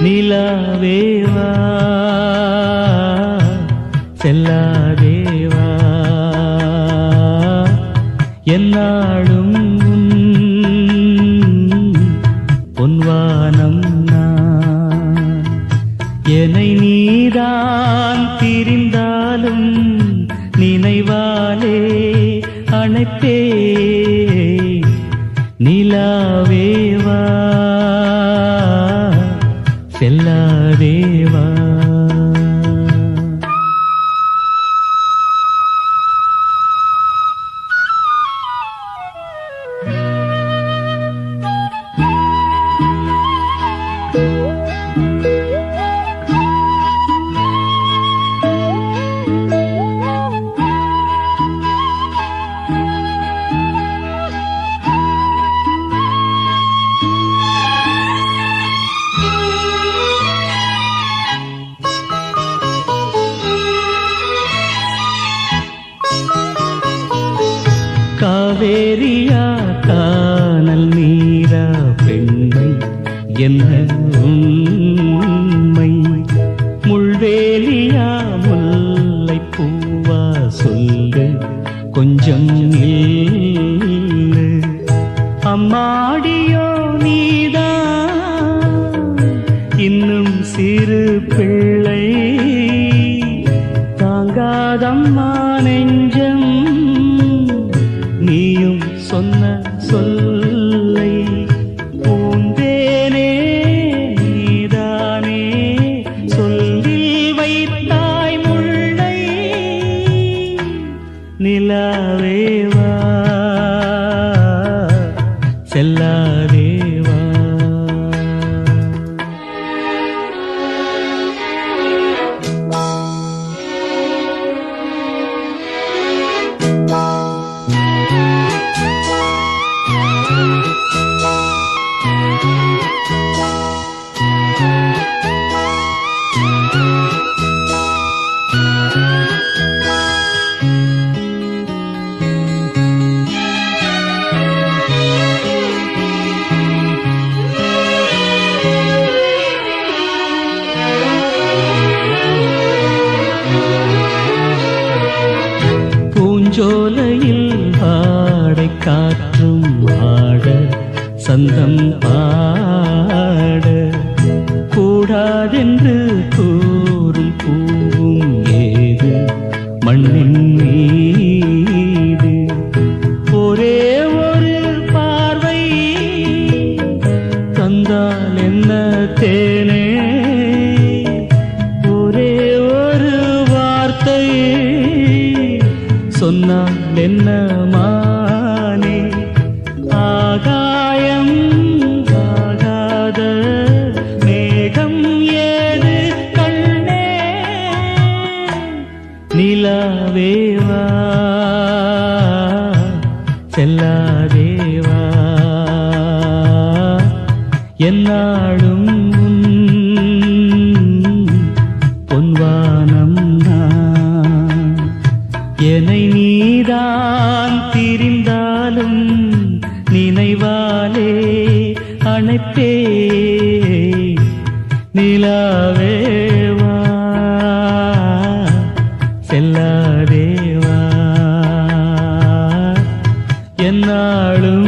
நிலாவேவா? செல்லாதேவா? என்னாலும் பொன்வானம் நான். என்னை நீதான் திரிந்தாலும் நினைவாலே அணைப்பே செல்லாதேவா காவேரியா காணல் நீரா பெண்மை என்ன உண்மை முள்வேலியா முல்லை பூவா சொல்லு கொஞ்சம் அம்மாடியோ நீதா. இன்னும் சிறு பெண் செல்லாதேவா பூஞ்சோலையில் பாடை காற்றும் ஆட சந்தம் பாட. கூடாதென்று கூறும் பூவும் ஏது? மண்ணின் சொன்னால் என்ன மானே ஆகாயம் ஆகாத மேகம் ஏது கண்ணே? நிலாவேவா செல்லாதேவா என்னாலும் நீதான் திரிந்தாலும் நினைவாலே அணைப்பே. நிலாவேவா செல்லாதேவா என்னாலும்